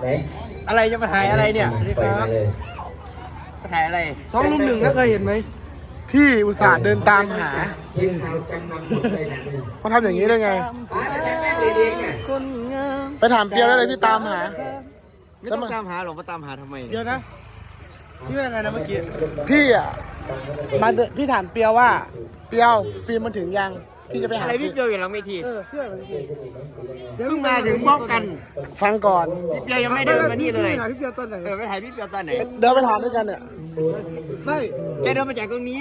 ไหนอะไรจะมาถ่ายอะไรเนี่ยสวัสดีปล่อยครัมาบเลยมาถ่ายอะไรสองลุมหนึ่งนะเคยเห็นไหมพี่อุตส่าห์เดินตามหาทีมข่าวจำนำหมดเลยนะนี่เขาทำอย่างนี้ได้ไงอะแต่แม่เลี้ยงอะคนงามไปถามเปียวได้เลยพี่ตามหา ไม่ต้องตามหาหรอกมาตามหาทำไมเดี๋ยวนะพี่ว่าอะไรนะเมื่อกี้พี่อะมาเดินพี่ถามเปียวว่า เปียวฟิล์มมันถึงยัง พี่จะไปหาอะไรพี่ฟิล์มเปียวอยู่หลังเวทีเออเพื่อนอะไรพี่เพิ่งมาถึงบล็อกกันฟังก่อนพี่เปียวยังไม่เดินมานี่เลยถามพี่เปียวตอนไหนเออไปถ่ายพี่เปียวตอนไหนเดินไปถามด้วยกันเนี่ยไม่แกเดินมาจากตรงนี้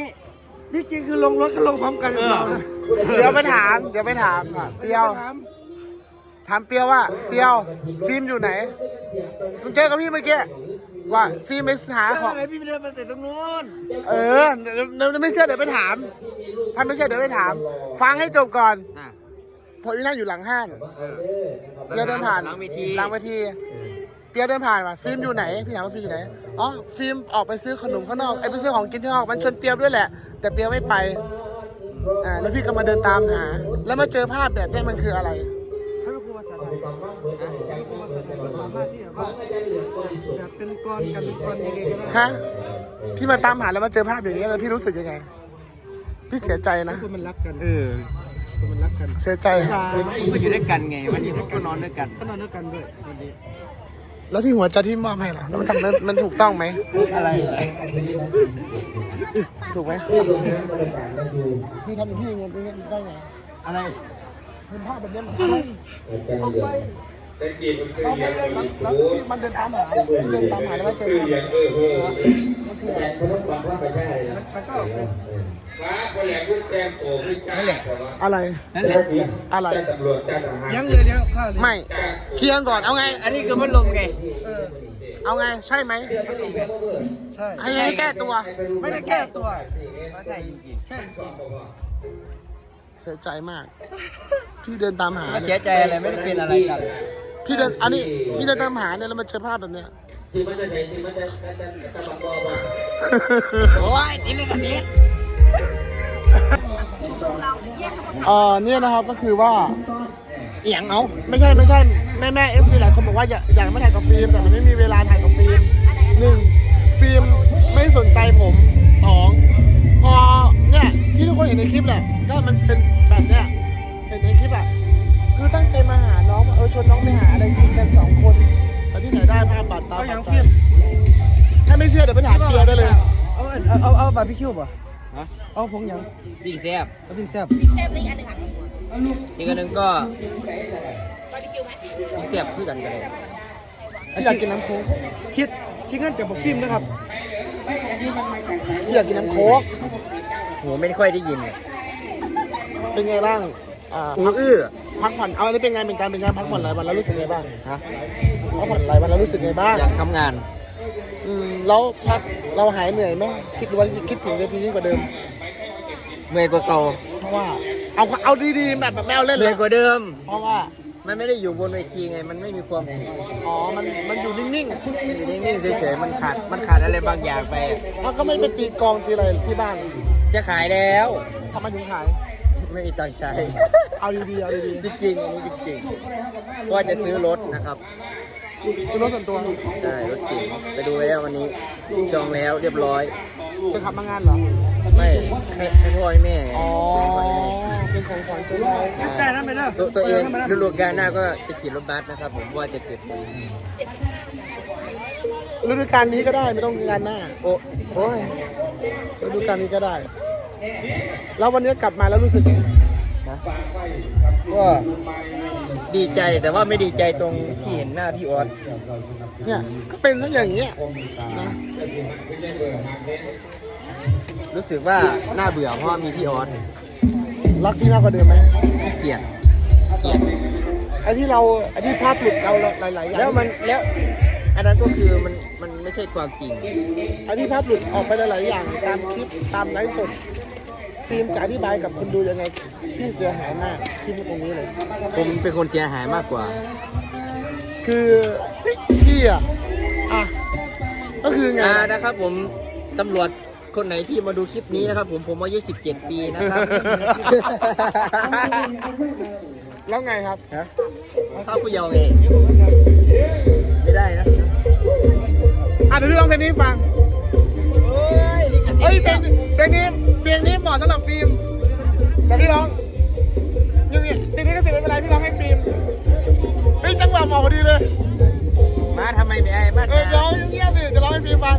ที่จริงคือลงรถก็ลงพร้อมกันกับเรานะเดี๋ยวไปถามเดี๋ยวไปถามเปียวถามถามเปียวว่าเปียวฟิล์มอยู่ไหนมึงเจอกับพี่เมื่อกี้ว่าฟิล์มไปหาของอะไรพี่เดินมาแต่ตรงนู้นเออเดี๋ยวเดี๋ยวไม่เชื่อเดี๋ยวไปถาม ถ้าไม่เชื่อเดี๋ยวไปถาม ฟังให้จบก่อนอะพอวินาอยู่หลังห้านเปียวเดินผ่านหลังเวที หลังเวทีเปียวเดินผ่านว่าฟิล์มอยู่ไหนพี่ถามว่าฟิล์มอยู่ไหนอ๋อฟิล์มออกไปซื้อขนมข้างนอกไอ้ยไปซื้อของกินที่นอกมันชวนเปียวด้วยแหละ แต่เปียวไม่ไปอ่าแล้วพี่ก็มาเดินตามหา แล้วมาเจอภาพแบบเนี้ยมันคืออะไรเขาเป็นครูภาษาไทยเขาเป็นครูภาษาไทยเขาสามารถที่แบบว่าแบบเป็นกรกันเป็นกรยังไงก็ได้ฮะพี่มาตามหาแล้วมาเจอภาพอย่างนี้ยแล้วพี่รู้สึกยังไง พี่เสียใจนะ คนมันรักกันเออคนมันรักกันเสียใจผมก็อยู่ด้วยกันไง วันนี้พวกก็นอนด้วยกันก็นอนด้วยกันด้วยวันนี้แล้วที่หัวใจที่มอบให้ล่ะแล้วมันทำนั้นมันถูกต้องไหม อะไรถูกไหมที่โรงน้ำบรรยากาศแล้วดูพี่ทำอย่างพี่ยังไงพี่ได้ไงอะไรเห็นภาพแบบนี้มันอะไรแกงเหลืองแต่จีบมันคือแล้วยังแล้วอีกแล้วโอ้ยมันเดินตามหาเดินตามหาแล้วมาเจอ คือยังเออเออแต่เขาต้องฟังว่าประชาเลยนะฟ้าพออยากพูดแกมโอ้ไม่กล้าแต่ว่าอะไรนั่นแหละอะไรแต่ตำรวจแต่ทหารยังเลยเนี่ยข้าวเลยไม่เคลียร์ก่อนเอาไง อันนี้คือพัดลมไงเออเอาไงใช่ไหมใช่ให้ให้แก้ตัว ไม่ได้แก้ตัวไม่ใช่จริงใช่จริงเสียใจมากพี่เดินตามหาๆมาเสียใจอะไรไม่ได้เป็นอะไรกัน พี่เดินอันนี้พี่เดินตามหาเนี่ยแล้วมาเจอภาพแบบเนี้ยที่มันจะไหนที่มันจะจะจะจะบังบอว่าโอ้ยติดเลยกันสิเอ่อเนี่ยนะครับก็คือว่าเอียงเอาไม่ใช่ไม่ใช่แม่แม่เอฟซีหลายคนบอกว่าอยากอยากมาถ่ายกับฟิล์มแต่มันไม่มีเวลาถ่ายกับฟิล์ม บาร์บีคิวป่ะฮะเอาผงยังปิ้งแซ่บเอาพี่แซ่บอีกอันหนึ่งก็ปิ้งแซ่บคือกันกันเลยพี่อยากกินน้ำโค้กคิดคิดงั้นจะบอกฟิล์มนะครับพี่อยากกินน้ำโค้กโหไม่ค่อยได้ยิน เป็นไงบ้างอ่าหูอื้อพักผ่อนเอาอันนี้เป็นไงเป็นการเป็นการพักผ่อนหลายวันแล้วรู้สึกไงบ้างฮะพักผ่อนหลายวันแล้วรู้สึกไงบ้างอยากทำงานอืม แล้วพักเราหายเหนื่อยไหมคิดว่าคิดถึงเวทียิ่งกว่าเดิมเมื่อยกว่าเก่าเพราะว่าเอาเอาดีๆแบบแบบแมวเล่นเหเลนื่อยยกว่าเดิม เพราะว่ามันไม่ได้อยู่บนเวทีไง มันไม่มีความสุขอ๋อมันมันอยู่นิ่งมันอยู่นิ่งๆเฉยๆมันขาดมันขาดอะไรบางอย่างไปๆแล้วก็ไม่ไปตีกลองตีอะไรที่บ้านจะขายแล้ว ทำไมถึงขาย ไม่มีตังค์ใช้ เอาดีๆเอาดีจริงๆอันนี้จริงๆว่าจะซื้อรถนะครับๆ ซื้อรถส่วนตัว ได้รถเก๋งไปดูแล้ววันนี้จองแล้วเรียบร้อย จะขับมางานเหรอ ไม่ให้ให้พ่อให้แม่ไงอ๋อ ให้พ่อให้แม่เป็นของขวัญซื้อให้ได้นะไม่ได้ตัวตัวเองไม่ได้ฤดูกาลหน้าก็จะขี่รถบัสนะครับ ผมว่าจะเก็บเงินฤดูกาลนี้ก็ได้ไม่ต้องงานหน้า โอ้โอ้ยฤดูกาลนี้ก็ได้ แล้ววันนี้กลับมาแล้วรู้สึกยังไง นะก็ดีใจแต่ว่าไม่ดีใจตรงที่เห็นหน้าพี่ออสเนี่ยก็เป็นซะอย่างเงี้ยนะรู้สึกว่าน่าเบื่อเพราะว่ามีพี่ออสรักพี่มากกว่าเดิมไหมขี้เกียจเกลียดไอ้ที่เราไอ้ที่ภาพหลุดเราหลายๆอย่างแล้วมันแล้วอันนั้นก็คือมันมันไม่ใช่ความจริงไอ้ที่ภาพหลุดออกไปหลายๆอย่างตามคลิปตามไลฟ์สด ฟิล์มจะอธิบายกับคนดูยังไง พี่เสียหายมากที่พูตรงนี้เลย ผมเป็นคนเสียหายมากกว่า คือพี่อะอะก็คือไงอ่านะครับ ผมตำรวจคนไหนที่มาดูคลิปนี้นะครับ ผมผมอายุ 17 ปีนะครับ แล้วไงครับฮะข้าผู้เยาว์เองไม่ได้นะอะเดี๋ยวลองเพลงนี้ฟังเฮ้ยเพลงนี้ สำหรับฟิล์มแต่พี่ร้องยังไงตีนี้ก็เสิไม่เป็นไรพี่ร้องให้ฟิล์มเฮ้ยจังหวะเหมาะดีเลย มาทำไมไม่ไอ้มาเออร้องเงี้ยบๆสิจะร้องให้ฟิล์มฟัง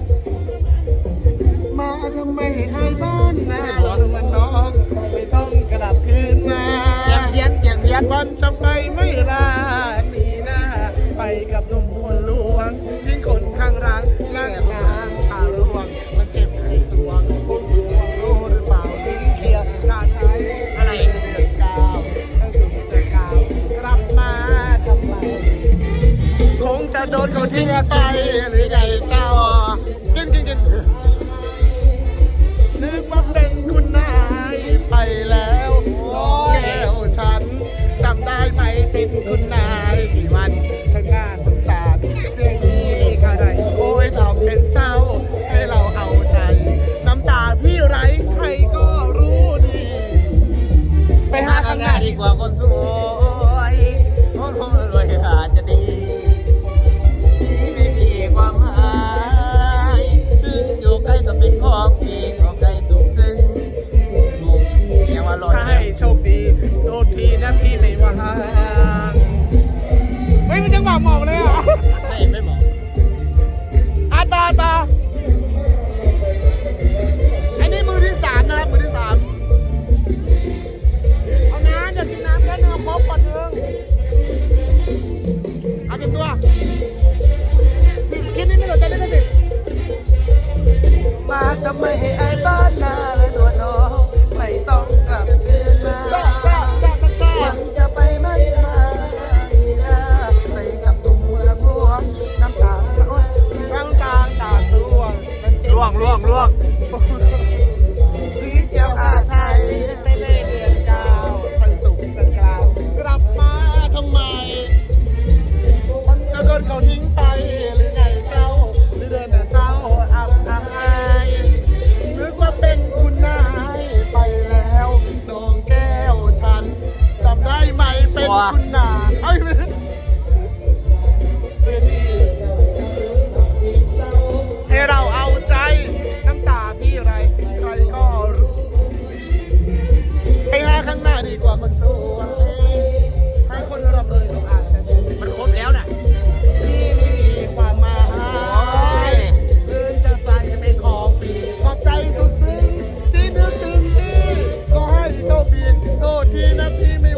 มาทำไมไอ้บ้า aquí,